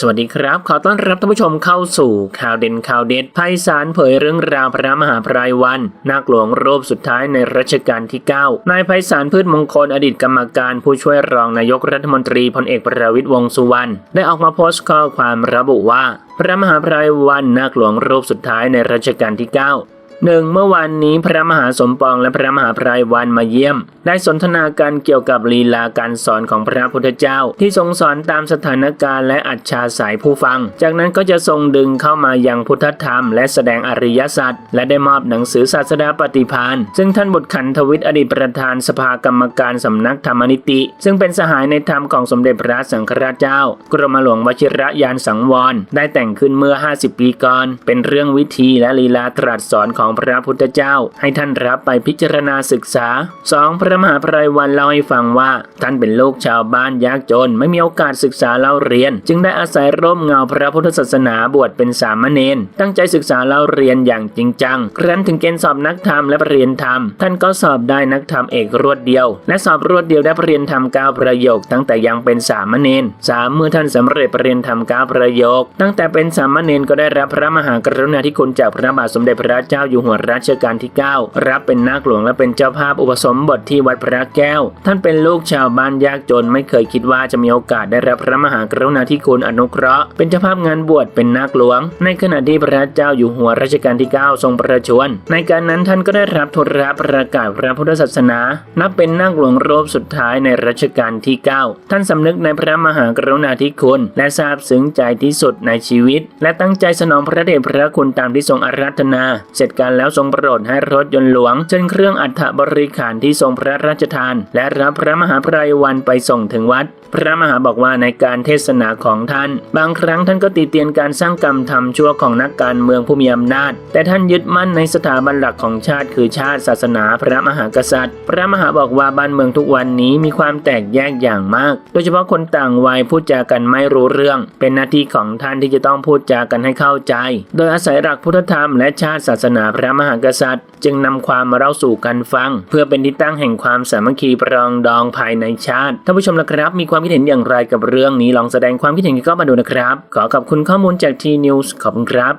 สวัสดีครับ ขอต้อนรับท่านผู้ชมเข้าสู่ข่าวเด่นข่าวเด็ดไพศาลเผยเรื่องราวพระมหาพรายวันนาคหลวงรูปสุดท้ายในรัชกาลที่ 9 นายไพศาลพืชมงคลอดีตกรรมการผู้ช่วยรองนายกรัฐมนตรีพลเอกประวิตยวงสุวรรณได้ออกมาโพสต์ข้อความระบุว่า พระมหาพรายวันนาคหลวงรูปสุดท้ายในรัชกาลที่ 9 หนึ่งเมื่อวานนี้พระมหาสมปองและพระมหาไพรวันมาเยี่ยม ได้สนทนากันเกี่ยวกับลีลาการสอนของพระพุทธเจ้า ที่ทรงสอนตามสถานการณ์และอัจฉาสายผู้ฟัง จากนั้นก็จะทรงดึงเข้ามายังพุทธธรรม และแสดงอริยสัจและได้มอบหนังสือศาสดาปฏิพานซึ่งท่านบุตรขันธวิทย์อดีตประธานสภากรรมการสำนักธรรมนิติ ซึ่งเป็นสหายในธรรมของสมเด็จพระสังฆราชเจ้า กรมหลวงวชิระยานสังวรได้แต่งขึ้นเมื่อ 50 ปีก่อนเป็นเรื่องวิธีและลีลาตรัสสอนของพระพุทธเจ้า ให้ท่านรับไปพิจารณาศึกษา 2. พระมหาไพรวันเล่าให้ฟังว่า ท่านเป็นลูกชาวบ้านยากจน ไม่มีโอกาสศึกษาเล่าเรียน จึงได้อาศัยร่มเงาพระพุทธศาสนาบวชเป็นสามเณรตั้งใจศึกษาเล่าเรียนอย่างจริงจัง ครั้นถึงเกณฑ์สอบนักธรรมและปรริญญาธรรม ท่านก็สอบได้นักธรรมเอกรวดเดียว และสอบรวดเดียวได้ปรริญญาธรรมเก้าประโยค ตั้งแต่ยังเป็นสามเณรสามเมื่อท่านสำเร็จปรริญญาธรรมเก้าประโยค ตั้งแต่เป็นสามเณรก็ได้รับพระมหากรุณาธิคุณจากพระบาทสมเด็จพระเจ้าอยู่หัวรัชกาลที่ 9 รับเป็นนาคหลวงและเป็นเจ้าภาพอุปสมบทที่วัดพระแก้ว ท่านเป็นลูกชาวบ้านยากจนไม่เคยคิดว่าจะมีโอกาสได้รับพระมหากรุณาธิคุณอนุเคราะห์ เป็นเจ้าภาพงานบวชเป็นนาคหลวง ในขณะที่พระเจ้าอยู่หัวรัชกาลที่ 9 ทรงประชวรในการนั้นท่านก็ได้รับโทรับประกาศพระพุทธศาสนา นับเป็นนาคหลวงรูปสุดท้ายในรัชกาลที่ 9 ท่านสำนึกในพระมหากรุณาธิคุณ และซาบซึ้งใจที่สุดในชีวิต และตั้งใจสนองพระเดชพระคุณตามที่ทรงอาราธนา เสร็จการแล้วทรงโปรดให้รถยนต์หลวงเช่นเครื่องอัฐบริขารที่ทรงพระราชทาน และรับพระมหาไพรวันไปส่งถึงวัด พระมหาบอกว่าในการเทศนาของท่าน บางครั้งท่านก็ตีเตียนการสร้างกรรมทำชั่วของนักการเมืองผู้มีอำนาจ แต่ท่านยึดมั่นในสถาบันหลักของชาติคือชาติศาสนาพระมหากษัตริย์ พระมหาบอกว่าบ้านเมืองทุกวันนี้มีความแตกแยกอย่างมาก โดยเฉพาะคนต่างวัยพูดจากันไม่รู้เรื่อง เป็นหน้าที่ของท่านที่จะต้องพูดจากันให้เข้าใจ โดยอาศัยหลักพุทธธรรมและชาติศาสนาพระมหากษัตริย์ จึงนำความมาเล่าสู่กันฟัง เพื่อเป็นที่ตั้งแห่งความสามัคคีปรองดองภายในชาติท่านผู้ชมละครับ มีความคิดเห็นอย่างไรกับเรื่องนี้ลองแสดงความคิดเห็นกันก็มาดูนะครับ ขอขอบคุณข้อมูลจากทีนิวส์ขอบคุณครับ